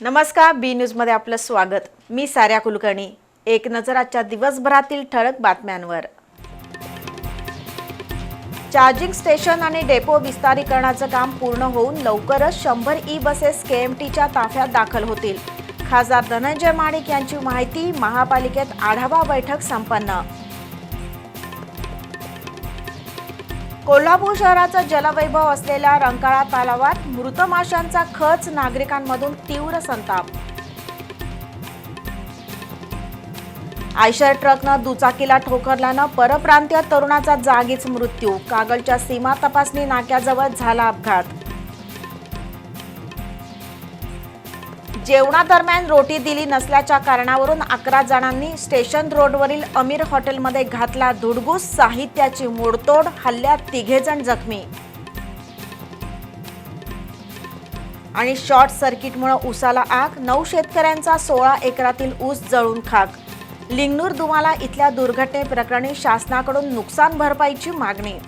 नमस्कार बी न्यूजमध्ये आपलं स्वागत. मी साऱ्या कुलकर्णी. एक नजर आजच्या दिवसभरातील ठळक बातम्यांवर. चार्जिंग स्टेशन आणि डेपो विस्तारीकरणाचं काम पूर्ण होऊन लवकरच शंभर ई बसेस के एम टीच्या ताफ्यात दाखल होतील. खासदार धनंजय माणिक यांची माहिती महापालिकेत आढावा बैठक संपन्न. कोल्हापूर शहराचा जलवैभव असलेल्या रंकाळा तलावात मृत माशांचा खच नागरिकांमधून तीव्र संताप. आयशर ट्रकनं दुचाकीला ठोकरल्यानं परप्रांतीय तरुणाचा जागीच मृत्यू. कागलच्या सीमा तपासणी नाक्याजवळ झाला अपघात. जेवणादरम्यान रोटी दिली नसल्याच्या कारणावरून अकरा जणांनी स्टेशन रोडवरील अमीर हॉटेलमध्ये घातला धुडगूस साहित्याची मोडतोड हल्ल्यात तिघेजण जखमी. आणि शॉर्ट सर्किटमुळे ऊसाला आग नऊ शेतकऱ्यांचा सोळा एकरातील ऊस जळून खाक. लिंगनूर दुमाला इथल्या दुर्घटनेप्रकरणी शासनाकडून नुकसान भरपाईची मागणी.